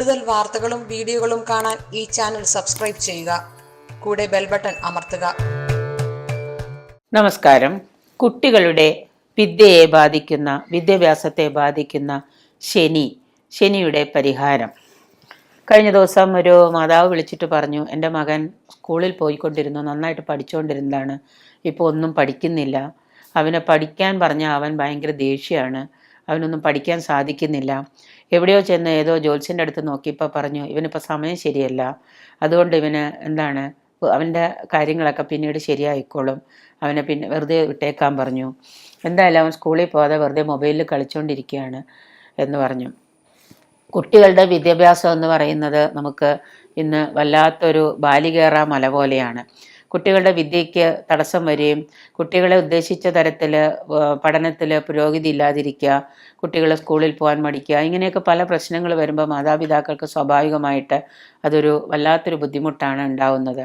കൂടുതൽ വാർത്തകളും വീഡിയോകളും കാണാൻ ഈ ചാനൽ സബ്സ്ക്രൈബ് ചെയ്യുക. കൂടെ ബെൽ ബട്ടൺ അമർത്തുക. നമസ്കാരം. കുട്ടികളുടെ വിദ്യയെ ബാധിക്കുന്ന വിദ്യാഭ്യാസത്തെ ബാധിക്കുന്ന ശനി ശനിയുടെ പരിഹാരം. കഴിഞ്ഞ ദിവസം ഒരു മാതാവ് വിളിച്ചിട്ട് പറഞ്ഞു എന്റെ മകൻ സ്കൂളിൽ പോയിക്കൊണ്ടിരുന്നു നന്നായിട്ട് പഠിച്ചുകൊണ്ടിരുന്നതാണ് ഇപ്പോൾ ഒന്നും പഠിക്കുന്നില്ല. അവനെ പഠിക്കാൻ പറഞ്ഞാൽ അവൻ ഭയങ്കര ദേഷ്യമാണ് അവനൊന്നും പഠിക്കാൻ സാധിക്കുന്നില്ല. എവിടെയോ ചെന്ന് ഏതോ ജോത്സ്യന്റെ അടുത്ത് നോക്കിയപ്പോൾ പറഞ്ഞു ഇവനിപ്പോൾ സമയം ശരിയല്ല. അതുകൊണ്ട് ഇവന് എന്താണ് അവന്റെ കാര്യങ്ങളൊക്കെ പിന്നീട് ശരിയായിക്കോളും. അവനെ പിന്നെ വെറുതെ വിട്ടേക്കാൻ പറഞ്ഞു. എന്തായാലും അവൻ സ്കൂളിൽ പോകാതെ വെറുതെ മൊബൈലിൽ കളിച്ചുകൊണ്ടിരിക്കുകയാണ് എന്ന് പറഞ്ഞു. കുട്ടികളുടെ വിദ്യാഭ്യാസം എന്ന് പറയുന്നത് നമുക്ക് ഇന്ന് വല്ലാത്തൊരു ബാലികേറ മല പോലെയാണ്. കുട്ടികളുടെ വിദ്യയ്ക്ക് തടസ്സം വരികയും കുട്ടികളെ ഉദ്ദേശിച്ച തരത്തിൽ പഠനത്തിൽ പുരോഗതി ഇല്ലാതിരിക്കുക കുട്ടികളെ സ്കൂളിൽ പോകാൻ മടിക്കുക ഇങ്ങനെയൊക്കെ പല പ്രശ്നങ്ങൾ വരുമ്പോൾ മാതാപിതാക്കൾക്ക് സ്വാഭാവികമായിട്ട് അതൊരു വല്ലാത്തൊരു ബുദ്ധിമുട്ടാണ് ഉണ്ടാവുന്നത്.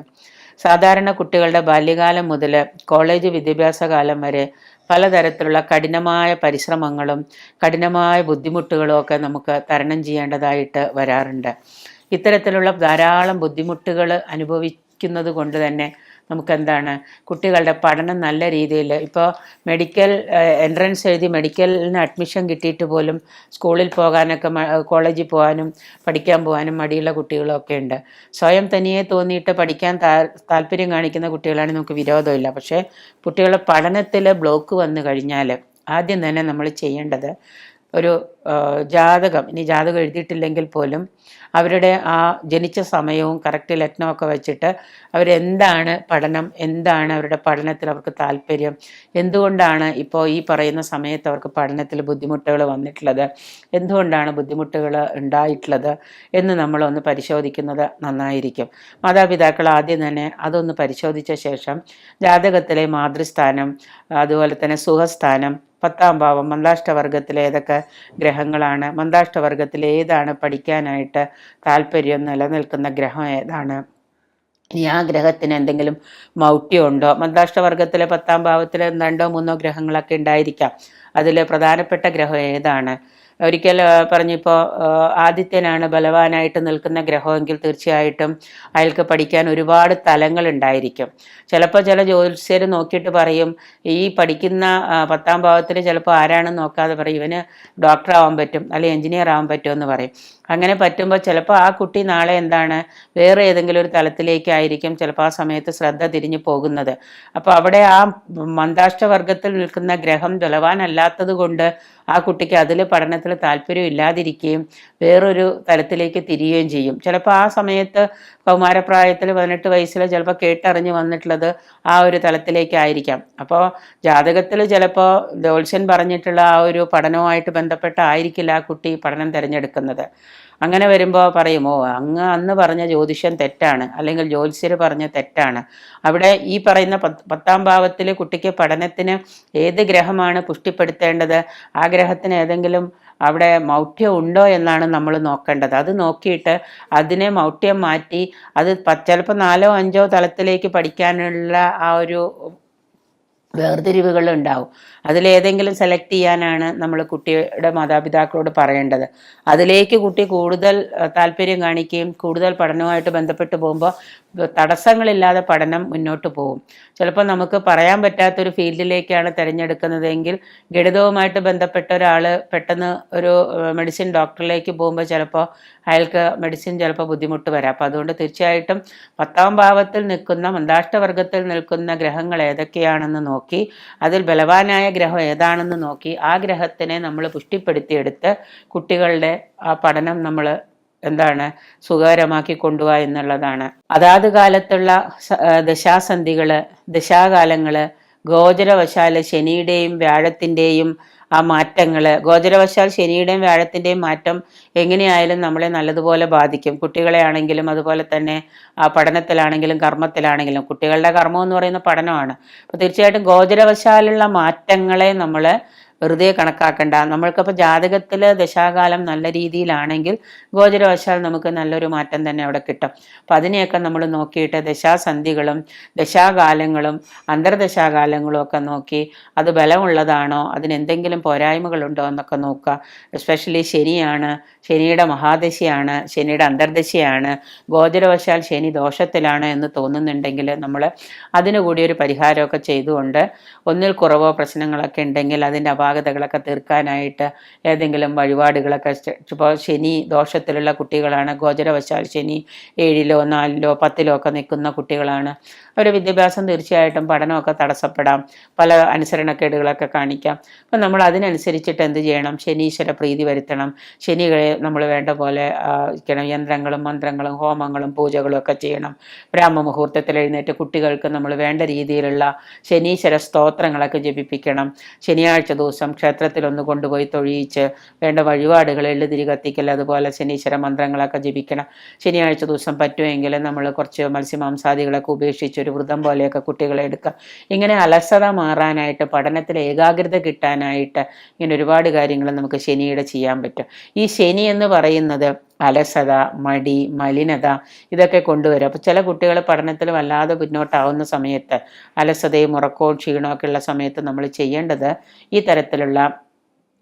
സാധാരണ കുട്ടികളുടെ ബാല്യകാലം മുതൽ കോളേജ് വിദ്യാഭ്യാസ കാലം വരെ പലതരത്തിലുള്ള കഠിനമായ പരിശ്രമങ്ങളും കഠിനമായ ബുദ്ധിമുട്ടുകളും ഒക്കെ നമുക്ക് തരണം ചെയ്യേണ്ടതായിട്ട് വരാറുണ്ട്. ഇത്തരത്തിലുള്ള ധാരാളം ബുദ്ധിമുട്ടുകൾ അനുഭവിക്കുന്നത് കൊണ്ട് തന്നെ നമുക്കെന്താണ്? കുട്ടികളുടെ പഠനം നല്ല രീതിയിൽ. ഇപ്പോൾ മെഡിക്കൽ എൻട്രൻസ് എഴുതി മെഡിക്കലിന് അഡ്മിഷൻ കിട്ടിയിട്ട് പോലും സ്കൂളിൽ പോകാനൊക്കെ കോളേജിൽ പോകാനും പഠിക്കാൻ പോകാനും മടിയുള്ള കുട്ടികളൊക്കെ ഉണ്ട്. സ്വയം തനിയെ തോന്നിയിട്ട് പഠിക്കാൻ താല്പര്യം കാണിക്കുന്ന കുട്ടികളാണെങ്കിൽ നമുക്ക് വിരോധമില്ല. പക്ഷേ കുട്ടികളുടെ പഠനത്തിൽ ബ്ലോക്ക് വന്നു കഴിഞ്ഞാൽ ആദ്യം തന്നെ നമ്മൾ ചെയ്യേണ്ടത് ഒരു ജാതകം ഇനി ജാതകം എഴുതിയിട്ടില്ലെങ്കിൽ പോലും അവരുടെ ആ ജനിച്ച സമയവും കറക്റ്റ് ലഗ്നമൊക്കെ വെച്ചിട്ട് അവരെന്താണ് പഠനം എന്താണ് അവരുടെ പഠനത്തിൽ അവർക്ക് താല്പര്യം എന്തുകൊണ്ടാണ് ഇപ്പോൾ ഈ പറയുന്ന സമയത്ത് അവർക്ക് പഠനത്തിൽ ബുദ്ധിമുട്ടുകൾ വന്നിട്ടുള്ളത് എന്തുകൊണ്ടാണ് ബുദ്ധിമുട്ടുകൾ ഉണ്ടായിട്ടുള്ളത് എന്ന് നമ്മളൊന്ന് പരിശോധിക്കുന്നത് നന്നായിരിക്കും. മാതാപിതാക്കൾ ആദ്യം തന്നെ അതൊന്ന് പരിശോധിച്ച ശേഷം ജാതകത്തിലെ മാതൃസ്ഥാനം അതുപോലെ തന്നെ സുഖസ്ഥാനം പത്താം ഭാവം മന്ദാഷ്ടവർഗത്തിലെ ഏതൊക്കെ ഗ്രഹങ്ങളാണ് മന്ദാഷ്ടവർഗത്തിൽ ഏതാണ് പഠിക്കാനായിട്ട് താല്പര്യം നിലനിൽക്കുന്ന ഗ്രഹം ഏതാണ്? ഇനി ആ ഗ്രഹത്തിന് എന്തെങ്കിലും മൗട്യമുണ്ടോ മന്ദാഷ്ടവർഗത്തിലെ പത്താം ഭാവത്തിൽ രണ്ടോ മൂന്നോ ഗ്രഹങ്ങളൊക്കെ ഉണ്ടായിരിക്കാം. അതിലെ പ്രധാനപ്പെട്ട ഗ്രഹം ഏതാണ്? ഒരിക്കൽ പറഞ്ഞിപ്പോൾ ആദിത്യനാണ് ബലവാനായിട്ട് നിൽക്കുന്ന ഗ്രഹമെങ്കിൽ തീർച്ചയായിട്ടും അയാൾക്ക് പഠിക്കാൻ ഒരുപാട് തലങ്ങൾ ഉണ്ടായിരിക്കും. ചിലപ്പോൾ ചില ജ്യോത്സ്യർ നോക്കിയിട്ട് പറയും ഈ പഠിക്കുന്ന പത്താം ഭാവത്തിൽ ചിലപ്പോൾ ആരാണെന്ന് നോക്കാതെ പറയും ഇവന് ഡോക്ടർ ആവാൻ പറ്റും അല്ലെങ്കിൽ എഞ്ചിനീയർ ആവാൻ പറ്റുമെന്ന് പറയും. അങ്ങനെ പറ്റുമ്പോൾ ചിലപ്പോൾ ആ കുട്ടി നാളെ എന്താണ് വേറെ ഏതെങ്കിലും ഒരു തലത്തിലേക്കായിരിക്കും ചിലപ്പോൾ ആ സമയത്ത് ശ്രദ്ധ തിരിഞ്ഞു പോകുന്നത്. അപ്പോൾ അവിടെ ആ മന്ദാഷ്ട മന്ദാഷ്ടവർഗത്തിൽ നിൽക്കുന്ന ഗ്രഹം ബലവാനല്ലാത്തത് കൊണ്ട് ആ കുട്ടിക്ക് അതിൽ പഠനത്തിൽ താല്പര്യം ഇല്ലാതിരിക്കുകയും വേറൊരു തലത്തിലേക്ക് തിരിയുകയും ചെയ്യും. ചിലപ്പോൾ ആ സമയത്ത് കൗമാരപ്രായത്തിൽ പതിനെട്ട് വയസ്സിൽ ചിലപ്പോൾ കേട്ടറിഞ്ഞ് വന്നിട്ടുള്ളത് ആ ഒരു തലത്തിലേക്കായിരിക്കാം. അപ്പോൾ ജാതകത്തിൽ ചിലപ്പോൾ ദോത്സ്യൻ പറഞ്ഞിട്ടുള്ള ആ ഒരു പഠനവുമായിട്ട് ബന്ധപ്പെട്ടായിരിക്കില്ല ആ കുട്ടി പഠനം തിരഞ്ഞെടുക്കുന്നത്. അങ്ങനെ വരുമ്പോൾ പറയുമോ അങ്ങ് അന്ന് പറഞ്ഞ ജ്യോതിഷം തെറ്റാണ്. അല്ലെങ്കിൽ ജ്യോതിഷ്യർ പറഞ്ഞ തെറ്റാണ്. അവിടെ ഈ പറയുന്ന പത്താം ഭാവത്തിൽ കുട്ടിക്ക് പഠനത്തിന് ഏത് ഗ്രഹമാണ് പുഷ്ടിപ്പെടുത്തേണ്ടത്? ആ ഗ്രഹത്തിന് ഏതെങ്കിലും അവിടെ മൗഢ്യം ഉണ്ടോ എന്നാണ് നമ്മൾ നോക്കേണ്ടത്. അത് നോക്കിയിട്ട് അതിനെ മൗഢ്യം മാറ്റി അത് ചിലപ്പോൾ നാലോ അഞ്ചോ തലത്തിലേക്ക് പഠിക്കാനുള്ള ആ ഒരു വേർതിരിവുകൾ ഉണ്ടാവും അതിലേതെങ്കിലും സെലക്ട് ചെയ്യാനാണ് നമ്മൾ കുട്ടിയുടെ മാതാപിതാക്കളോട് പറയേണ്ടത്. അതിലേക്ക് കുട്ടി കൂടുതൽ താല്പര്യം കാണിക്കുകയും കൂടുതൽ പഠനവുമായിട്ട് ബന്ധപ്പെട്ട് പോകുമ്പോൾ തടസ്സങ്ങളില്ലാതെ പഠനം മുന്നോട്ട് പോകും. ചിലപ്പോൾ നമുക്ക് പറയാൻ പറ്റാത്തൊരു ഫീൽഡിലേക്കാണ് തിരഞ്ഞെടുക്കുന്നതെങ്കിൽ ഗണിതവുമായിട്ട് ബന്ധപ്പെട്ട ഒരാൾ പെട്ടെന്ന് ഒരു മെഡിസിൻ ഡോക്ടറിലേക്ക് പോകുമ്പോൾ ചിലപ്പോൾ അയാൾക്ക് മെഡിസിൻ ചിലപ്പോൾ ബുദ്ധിമുട്ട് വരാം. അപ്പോൾ അതുകൊണ്ട് തീർച്ചയായിട്ടും പത്താം ഭാവത്തിൽ നിൽക്കുന്ന മന്ദാഷ്ടവർഗത്തിൽ നിൽക്കുന്ന ഗ്രഹങ്ങൾ ഏതൊക്കെയാണെന്ന് നോക്കി അതിൽ ബലവാനായ ഗ്രഹം ഏതാണെന്ന് നോക്കി. ആ ഗ്രഹത്തിനെ നമ്മൾ പുഷ്ടിപ്പെടുത്തിയെടുത്ത് കുട്ടികളുടെ ആ പഠനം നമ്മൾ എന്താണ് സുഖകരമാക്കി കൊണ്ടുപോവുക എന്നുള്ളതാണ്. അതാത് കാലത്തുള്ള ദശാസന്ധികൾ ദശാകാലങ്ങൾ ഗോചരവശാൽ ശനിയുടെയും വ്യാഴത്തിന്റെയും ആ മാറ്റങ്ങൾ ഗോചരവശാൽ ശനിയുടെയും വ്യാഴത്തിന്റെയും മാറ്റം എങ്ങനെയായാലും നമ്മളെ നല്ലതുപോലെ ബാധിക്കും. കുട്ടികളെ ആണെങ്കിലും അതുപോലെ തന്നെ ആ പഠനത്തിലാണെങ്കിലും കർമ്മത്തിലാണെങ്കിലും കുട്ടികളുടെ കർമ്മം എന്ന് പറയുന്ന പഠനമാണ്. അപ്പോൾ തീർച്ചയായിട്ടും ഗോചരവശാലുള്ള മാറ്റങ്ങളെ നമ്മൾ വെറുതെ കണക്കാക്കണ്ട. നമ്മൾക്കിപ്പോൾ ജാതകത്തിൽ ദശാകാലം നല്ല രീതിയിലാണെങ്കിൽ ഗോചരവശാൽ നമുക്ക് നല്ലൊരു മാറ്റം തന്നെ അവിടെ കിട്ടും. അപ്പം അതിനെയൊക്കെ നമ്മൾ നോക്കിയിട്ട് ദശാസന്ധികളും ദശാകാലങ്ങളും അന്തർദശാകാലങ്ങളും ഒക്കെ നോക്കി അത് ബലമുള്ളതാണോ അതിനെന്തെങ്കിലും പോരായ്മകളുണ്ടോ എന്നൊക്കെ നോക്കുക. എസ്പെഷ്യലി ശനിയാണ് ശനിയുടെ മഹാദശയാണ് ശനിയുടെ അന്തർദശയാണ് ഗോചരവശാൽ ശനി ദോഷത്തിലാണ് എന്ന് തോന്നുന്നുണ്ടെങ്കിൽ നമ്മൾ അതിനു കൂടി ഒരു പരിഹാരമൊക്കെ ചെയ്തുകൊണ്ട് ഒന്നിൽ കുറവോ പ്രശ്നങ്ങളൊക്കെ ഉണ്ടെങ്കിൽ അതിന്റെ അപാകതകളൊക്കെ തീർക്കാനായിട്ട് ഏതെങ്കിലും വഴിപാടുകളൊക്കെ ഇപ്പോൾ ശനി ദോഷത്തിലുള്ള കുട്ടികളാണ് ഗോചരവശാൽ ശനി ഏഴിലോ നാലിലോ പത്തിലോ ഒക്കെ നിൽക്കുന്ന കുട്ടികളാണ്. അവരുടെ വിദ്യാഭ്യാസം തീർച്ചയായിട്ടും പഠനമൊക്കെ തടസ്സപ്പെടാം. പല അനുസരണക്കേടുകളൊക്കെ കാണിക്കാം. അപ്പം നമ്മൾ അതിനനുസരിച്ചിട്ട് എന്ത് ചെയ്യണം? ശനീശ്വര പ്രീതി വരുത്തണം. ശനികളെ നമ്മൾ വേണ്ട പോലെ യന്ത്രങ്ങളും മന്ത്രങ്ങളും ഹോമങ്ങളും പൂജകളും ഒക്കെ ചെയ്യണം. ബ്രാഹ്മ മുഹൂർത്തത്തിൽ എഴുന്നേറ്റ് കുട്ടികൾക്ക് നമ്മൾ വേണ്ട രീതിയിലുള്ള ശനീശ്വര സ്തോത്രങ്ങളൊക്കെ ജപിപ്പിക്കണം. ശനിയാഴ്ച ദിവസം ക്ഷേത്രത്തിൽ ഒന്ന് കൊണ്ടുപോയി തൊഴിയിച്ച് വേണ്ട വഴിപാടുകൾ എള്ളുതിരി കത്തിക്കൽ അതുപോലെ ശനീശ്വര മന്ത്രങ്ങളൊക്കെ ജപിക്കണം. ശനിയാഴ്ച ദിവസം പറ്റുമെങ്കിൽ നമ്മൾ കുറച്ച് മത്സ്യമാംസാദികളൊക്കെ ഉപേക്ഷിച്ച് ഒരു വ്രതം പോലെയൊക്കെ കുട്ടികളെ എടുക്കുക. ഇങ്ങനെ അലസത മാറാനായിട്ട് പഠനത്തിൽ ഏകാഗ്രത കിട്ടാനായിട്ട് ഇങ്ങനെ ഒരുപാട് കാര്യങ്ങൾ നമുക്ക് ശനിയുടെ ചെയ്യാൻ പറ്റും. ഈ ശനി എന്ന് പറയുന്നത് അലസത മടി മലിനത ഇതൊക്കെ കൊണ്ടുവരും. അപ്പോൾ ചില കുട്ടികൾ പഠനത്തിൽ വല്ലാതെ പിന്നോട്ടാവുന്ന സമയത്ത് അലസതയും ഉറക്കവും ക്ഷീണമൊക്കെ ഉള്ള സമയത്ത് നമ്മൾ ചെയ്യേണ്ടത് ഈ തരത്തിലുള്ള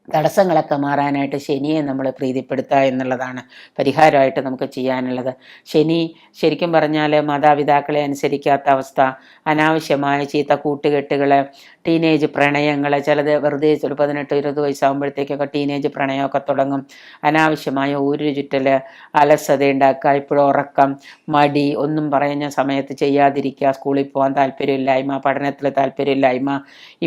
തടസ്സങ്ങളൊക്കെ മാറാനായിട്ട് ശനിയെ നമ്മൾ പ്രീതിപ്പെടുത്തുക എന്നുള്ളതാണ് പരിഹാരമായിട്ട് നമുക്ക് ചെയ്യാനുള്ളത്. ശനി ശരിക്കും പറഞ്ഞാൽ മാതാപിതാക്കളെ അനുസരിക്കാത്ത അവസ്ഥ അനാവശ്യമായ ചീത്ത കൂട്ടുകെട്ടുകൾ ടീനേജ് പ്രണയങ്ങൾ ചിലത് വെറുതെ ഒരു പതിനെട്ട് ഇരുപത് വയസ്സാകുമ്പോഴത്തേക്കൊക്കെ ടീനേജ് പ്രണയമൊക്കെ തുടങ്ങും. അനാവശ്യമായ ഊരു ചുറ്റൽ അലസത ഉണ്ടാക്കുക ഇപ്പോഴും ഉറക്കം മടി ഒന്നും പറയുന്ന സമയത്ത് ചെയ്യാതിരിക്കുക സ്കൂളിൽ പോകാൻ താല്പര്യമില്ലായ്മ പഠനത്തിൽ താല്പര്യമില്ലായ്മ.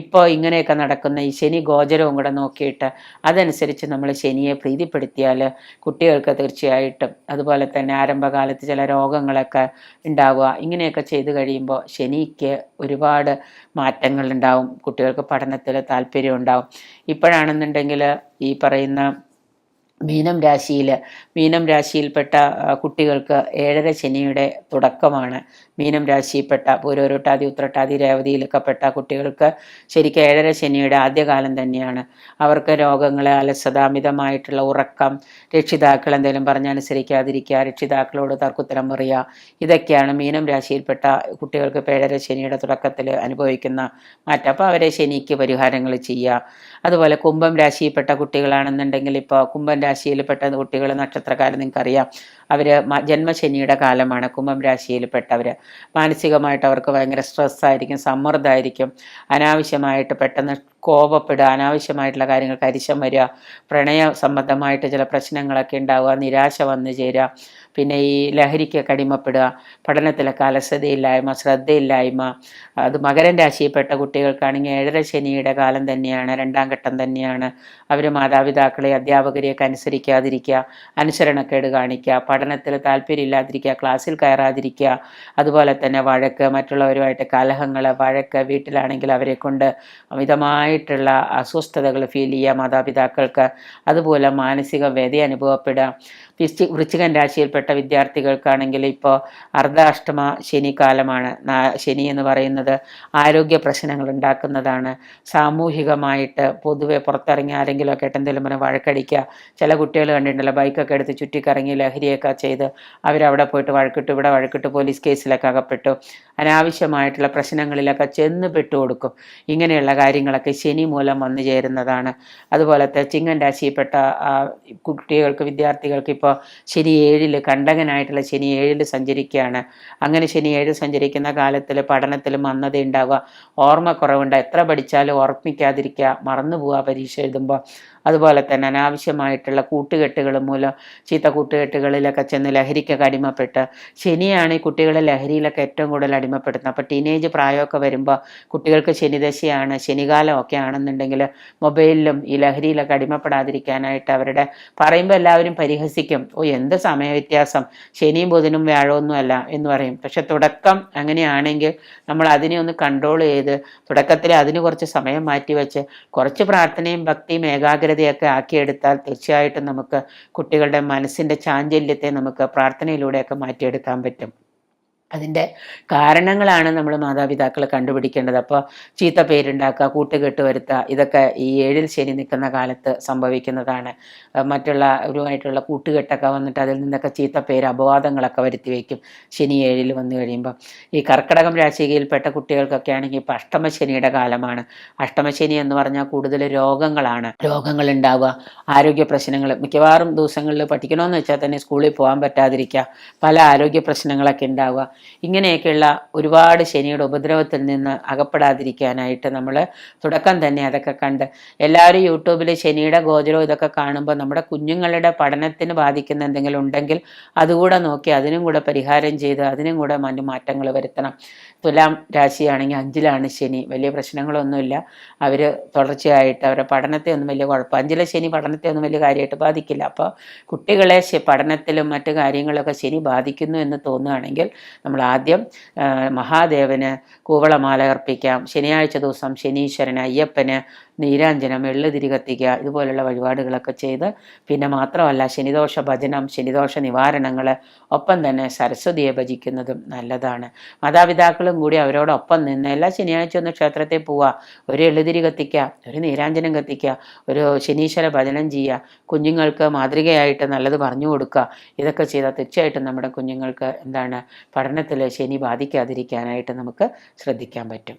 ഇപ്പോൾ ഇങ്ങനെയൊക്കെ നടക്കുന്ന ഈ ശനി ഗോചരവും കൂടെ നോക്കിയിട്ട് അതനുസരിച്ച് നമ്മൾ ശനിയെ പ്രീതിപ്പെടുത്തിയാൽ കുട്ടികൾക്ക് തീർച്ചയായിട്ടും അതുപോലെ തന്നെ ആരംഭകാലത്ത് ചില രോഗങ്ങളൊക്കെ ഉണ്ടാവുക. ഇങ്ങനെയൊക്കെ ചെയ്തു കഴിയുമ്പോൾ ശനിക്ക് ഒരുപാട് മാറ്റങ്ങൾ ഉണ്ടാവും കുട്ടികൾക്ക് പഠനത്തിൽ താല്പര്യം ഉണ്ടാവും ഇപ്പോഴാണെന്നുണ്ടെങ്കിൽ ഈ പറയുന്ന മീനം രാശിയിൽ മീനം രാശിയിൽപ്പെട്ട കുട്ടികൾക്ക് ഏഴര ശനിയുടെ തുടക്കമാണ്. മീനം രാശിയിൽപ്പെട്ട പൂരോരുട്ടാതി ഉത്രട്ടാതി രേവതിയിലൊക്കെ പെട്ട കുട്ടികൾക്ക് ശരിക്കും ഏഴര ശനിയുടെ ആദ്യകാലം തന്നെയാണ്. അവർക്ക് രോഗങ്ങളെ അലസത അമിതമായിട്ടുള്ള ഉറക്കം രക്ഷിതാക്കൾ എന്തെങ്കിലും പറഞ്ഞനുസരിക്കാതിരിക്കുക രക്ഷിതാക്കളോട് തർക്കുത്തരം പറയുക ഇതൊക്കെയാണ് മീനം രാശിയിൽപ്പെട്ട കുട്ടികൾക്ക് ഏഴര ശനിയുടെ തുടക്കത്തിൽ അനുഭവിക്കുന്ന മാറ്റം. അപ്പോൾ അവരെ ശനിക്ക് പരിഹാരങ്ങൾ ചെയ്യുക അതുപോലെ കുംഭം രാശിയിൽപ്പെട്ട കുട്ടികളാണെന്നുണ്ടെങ്കിൽ ഇപ്പോൾ കുംഭം രാശിയിൽപ്പെട്ട കുട്ടികൾ നക്ഷത്രക്കാലം നിങ്ങൾക്കറിയാം. അവർ ജന്മശനിയുടെ കാലമാണ് കുംഭം രാശിയിൽപ്പെട്ടവർ മാനസികമായിട്ട് അവർക്ക് ഭയങ്കര സ്ട്രെസ്സായിരിക്കും സമ്മർദ്ദമായിരിക്കും അനാവശ്യമായിട്ട് പെട്ടെന്ന് കോപപ്പെടുക അനാവശ്യമായിട്ടുള്ള കാര്യങ്ങൾ കരിശം വരിക പ്രണയ സംബന്ധമായിട്ട് ചില പ്രശ്നങ്ങളൊക്കെ ഉണ്ടാവുക നിരാശ വന്നു ചേരുക. പിന്നെ ഈ ലഹരിക്ക് അടിമപ്പെടുക പഠനത്തിലെ അലസതയില്ലായ്മ ശ്രദ്ധയില്ലായ്മ. അത് മകരൻ രാശിയിൽപ്പെട്ട കുട്ടികൾക്കാണെങ്കിൽ ഏഴര ശനിയുടെ കാലം തന്നെയാണ് രണ്ടാം ഘട്ടം തന്നെയാണ്. അവർ മാതാപിതാക്കളെ അധ്യാപകരെയൊക്കെ അനുസരിക്കാതിരിക്കുക അനുസരണക്കേട് കാണിക്കുക പഠനത്തിൽ താല്പര്യമില്ലാതിരിക്കുക ക്ലാസ്സിൽ കയറാതിരിക്കുക അതുപോലെ തന്നെ വഴക്ക് മറ്റുള്ളവരുമായിട്ട് കലഹങ്ങൾ വഴക്ക് വീട്ടിലാണെങ്കിൽ അവരെ കൊണ്ട് അമിതമായിട്ടുള്ള അസ്വസ്ഥതകൾ ഫീൽ ചെയ്യുക മാതാപിതാക്കൾക്ക് അതുപോലെ മാനസിക വ്യത അനുഭവപ്പെടുക. വൃശ്ചി വൃശ്ചികൻ രാശിയിൽപ്പെട്ട വിദ്യാർത്ഥികൾക്കാണെങ്കിൽ ഇപ്പോൾ അർദ്ധാഷ്ടമ ശനി കാലമാണ് ശനി എന്ന് പറയുന്നത് ആരോഗ്യ പ്രശ്നങ്ങൾ ഉണ്ടാക്കുന്നതാണ്. സാമൂഹികമായിട്ട് പൊതുവെ പുറത്തിറങ്ങി ആരെങ്കിലുമൊക്കെ ഏട്ടെന്തെങ്കിലും എന്തെങ്കിലും പറഞ്ഞ് വഴക്കടിക്കുക. ചില കുട്ടികൾ കണ്ടിട്ടുണ്ടല്ലോ ബൈക്കൊക്കെ എടുത്ത് ചുറ്റിക്കറങ്ങി ലഹരിയൊക്കെ ചെയ്ത് അവരവിടെ പോയിട്ട് വഴക്കിട്ട് ഇവിടെ വഴക്കിട്ട് പോലീസ് കേസിലൊക്കെ അകപ്പെട്ടു. അനാവശ്യമായിട്ടുള്ള പ്രശ്നങ്ങളിലൊക്കെ ചെന്ന് പെട്ടു കൊടുക്കും ഇങ്ങനെയുള്ള കാര്യങ്ങളൊക്കെ ശനി മൂലം വന്നു ചേരുന്നതാണ്. അതുപോലത്തെ ചിങ്ങൻ രാശിയിൽപ്പെട്ട കുട്ടികൾക്ക് വിദ്യാർത്ഥികൾക്ക് ഇപ്പോൾ ശനി ഏഴിൽ കണ്ടകനായിട്ടുള്ള ശനി ഏഴിൽ സഞ്ചരിക്കുകയാണ്. അങ്ങനെ ശനി ഏഴ് സഞ്ചരിക്കുന്ന കാലത്തിൽ പഠനത്തിൽ മന്ദത ഉണ്ടാവുക. ഓർമ്മക്കുറവുണ്ട്. എത്ര പഠിച്ചാലും ഓർമ്മിക്കാതിരിക്കുക. മറന്നു പോവുക പരീക്ഷ എഴുതുമ്പോൾ. അതുപോലെ തന്നെ അനാവശ്യമായിട്ടുള്ള കൂട്ടുകെട്ടുകൾ മൂലം ചീത്ത കൂട്ടുകെട്ടുകളിലൊക്കെ ചെന്ന് ലഹരിക്കൊക്കെ അടിമപ്പെട്ട്. ശനിയാണ് ഈ കുട്ടികളെ ലഹരിയിലൊക്കെ ഏറ്റവും കൂടുതൽ അടിമപ്പെടുന്നത് അപ്പോൾ ടീനേജ് പ്രായമൊക്കെ വരുമ്പോൾ കുട്ടികൾക്ക് ശനിദശയാണ് ശനികാലമൊക്കെ ആണെന്നുണ്ടെങ്കിൽ മൊബൈലിലും ഈ ലഹരിയിലൊക്കെ അടിമപ്പെടാതിരിക്കാനായിട്ട് അവരുടെ പറയുമ്പോൾ എല്ലാവരും പരിഹസിക്കും. ഓ എന്ത് സമയ വ്യത്യാസം ശനിയും ബുധനും വ്യാഴമൊന്നുമല്ല എന്ന് പറയും. പക്ഷെ തുടക്കം അങ്ങനെയാണെങ്കിൽ നമ്മൾ അതിനെ ഒന്ന് കൺട്രോൾ ചെയ്ത് തുടക്കത്തിൽ അതിന് കുറച്ച് സമയം മാറ്റി വെച്ച് കുറച്ച് പ്രാർത്ഥനയും ഭക്തിയും ഏകാഗ്രതയൊക്കെ ആക്കിയെടുത്താൽ തീർച്ചയായിട്ടും നമുക്ക് കുട്ടികളുടെ മനസ്സിന്റെ ചാഞ്ചല്യത്തെ നമുക്ക് പ്രാർത്ഥനയിലൂടെയൊക്കെ മാറ്റിയെടുക്കാൻ പറ്റും. അതിന്റെ കാരണങ്ങളാണ് നമ്മൾ മാതാപിതാക്കൾ കണ്ടുപിടിക്കേണ്ടത്. അപ്പോൾ ചീത്ത പേരുണ്ടാക്കുക കൂട്ടുകെട്ട് വരുത്തുക ഇതൊക്കെ ഈ ഏഴിൽ ശനി നിൽക്കുന്ന കാലത്ത് സംഭവിക്കുന്നതാണ്. മറ്റുള്ള മറ്റുള്ളവരുമായിട്ടുള്ള കൂട്ടുകെട്ടൊക്കെ വന്നിട്ട് അതിൽ നിന്നൊക്കെ ചീത്ത പേര് അപവാദങ്ങളൊക്കെ വരുത്തി വയ്ക്കും ശനി ഏഴിൽ വന്നു കഴിയുമ്പോൾ ഈ കർക്കിടകം രാശികയിൽപ്പെട്ട കുട്ടികൾക്കൊക്കെ ആണെങ്കിൽ ഇപ്പോൾ അഷ്ടമശനിയുടെ കാലമാണ്. അഷ്ടമശനി എന്ന് പറഞ്ഞാൽ കൂടുതൽ രോഗങ്ങളാണ്. രോഗങ്ങൾ ഉണ്ടാവുക ആരോഗ്യ പ്രശ്നങ്ങൾ മിക്കവാറും ദിവസങ്ങളിൽ പഠിക്കണമെന്ന് വെച്ചാൽ തന്നെ സ്കൂളിൽ പോകാൻ പറ്റാതിരിക്കുക പല ആരോഗ്യ പ്രശ്നങ്ങളൊക്കെ ഉണ്ടാവുക. ഇങ്ങനെയൊക്കെയുള്ള ഒരുപാട് ശനിയുടെ ഉപദ്രവത്തിൽ നിന്ന് അകപ്പെടാതിരിക്കാനായിട്ട് നമ്മൾ തുടക്കം തന്നെ അതൊക്കെ കണ്ട്. എല്ലാവരും യൂട്യൂബിൽ ശനിയുടെ ഗോചരവും ഇതൊക്കെ കാണുമ്പോൾ നമ്മുടെ കുഞ്ഞുങ്ങളുടെ പഠനത്തിന് ബാധിക്കുന്ന എന്തെങ്കിലും ഉണ്ടെങ്കിൽ അതുകൂടെ നോക്കി അതിനും കൂടെ പരിഹാരം ചെയ്ത് അതിനും കൂടെ മറ്റു മാറ്റങ്ങൾ വരുത്തണം. തുലാം രാശിയാണെങ്കിൽ അഞ്ചിലാണ് ശനി. വലിയ പ്രശ്നങ്ങളൊന്നുമില്ല. അവർ തുടർച്ചയായിട്ട് അവരുടെ പഠനത്തെ ഒന്നും വലിയ കുഴപ്പം. അഞ്ചിലെ ശനി പഠനത്തെ ഒന്നും വലിയ കാര്യമായിട്ട് ബാധിക്കില്ല. അപ്പോൾ കുട്ടികളെ പഠനത്തിലും മറ്റു കാര്യങ്ങളൊക്കെ ശനി ബാധിക്കുന്നു എന്ന് തോന്നുകയാണെങ്കിൽ നമ്മൾ ആദ്യം മഹാദേവന് കൂവളമാല അർപ്പിക്കാം. ശനിയാഴ്ച ദിവസം ശനീശ്വരന് അയ്യപ്പന് നീരാഞ്ജനം എള്ളുതിരി കത്തിക്കുക ഇതുപോലുള്ള വഴിപാടുകളൊക്കെ ചെയ്ത് പിന്നെ മാത്രമല്ല ശനിദോഷ ഭജനം ശനിദോഷ നിവാരണങ്ങൾ ഒപ്പം തന്നെ സരസ്വതിയെ ഭജിക്കുന്നതും നല്ലതാണ്. മാതാപിതാക്കളും കൂടി അവരോടൊപ്പം നിന്ന് എല്ലാ ശനിയാഴ്ച ഒന്ന് ക്ഷേത്രത്തിൽ പോവുക ഒരു എള്ളുതിരി കത്തിക്കുക ഒരു നീരാഞ്ജനം കത്തിക്കുക ഒരു ശനീശ്വര ഭജനം ചെയ്യുക കുഞ്ഞുങ്ങൾക്ക് മാതൃകയായിട്ട് നല്ലത് പറഞ്ഞു കൊടുക്കുക ഇതൊക്കെ ചെയ്താൽ തീർച്ചയായിട്ടും നമ്മുടെ കുഞ്ഞുങ്ങൾക്ക് എന്താണ് പഠനത്തിൽ ശനി ബാധിക്കാതിരിക്കാനായിട്ട് നമുക്ക് ശ്രദ്ധിക്കാൻ പറ്റും.